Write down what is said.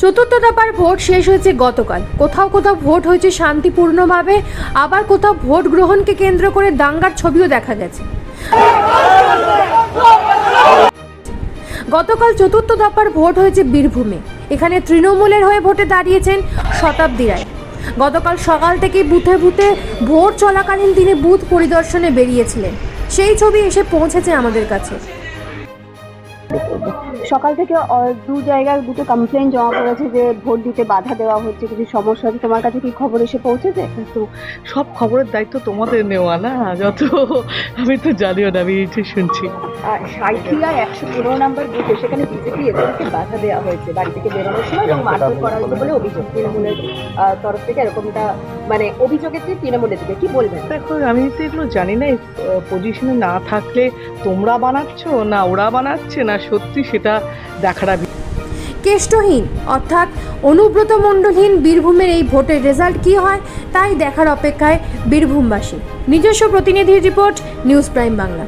চতুর্থ দফার ভোট শেষ হয়েছে গতকাল। কোথাও কোথাও ভোট হয়েছে শান্তিপূর্ণভাবে, আবার কোথাও ভোট গ্রহণকে কেন্দ্র করে দাঙ্গার ছবিও দেখা গেছে। গতকাল চতুর্থ দফার ভোট হয়েছে বীরভূমে। এখানে তৃণমূলের হয়ে ভোটে দাঁড়িয়েছেন শতাব্দী রায়। গতকাল সকাল থেকেই বুথে বুথে ভোট চলাকালীন তিনি বুথ পরিদর্শনে বেরিয়েছিলেন। সেই ছবি এসে পৌঁছেছে আমাদের কাছে। সকাল থেকে দু জায়গায় দুটো কমপ্লেন জমা পড়েছে যে ভোট দিতে বাধা দেওয়া হচ্ছে। কিছু সমস্যা আছে তোমার কাছে কি খবর এসে পৌঁছেছে? তো সব খবরের দায়িত্ব তোমাদের নেওয়া না? যত আমি তো জানিও না আমি এই যে শুনছি। আর একশো পনেরো নাম্বার বুথে সেখানে বিজেপি এদেরকে বাধা দেওয়া হয়েছে বাড়ি থেকে বেরোনোর সময় এবং মারধর করা হয়েছে বলে অভিযোগ। তৃণমূলের তরফ থেকে এরকমটা মানে অভিযোগের থেকে তৃণমূলের দিকে কি বলবেন? দেখো আমি তো এগুলো জানি না পজিশনে না থাকলে তোমরা বানাচ্ছ না ওরা বানাচ্ছে না সত্যি সেটা দেখাটা কেষ্টহীন অর্থাৎ অনুব্রত মণ্ডলহীন বীরভূমের এই ভোটের রেজাল্ট কী হয় তাই দেখার অপেক্ষায় বীরভূমবাসী। নিজস্ব প্রতিনিধির রিপোর্ট নিউজ প্রাইম বাংলা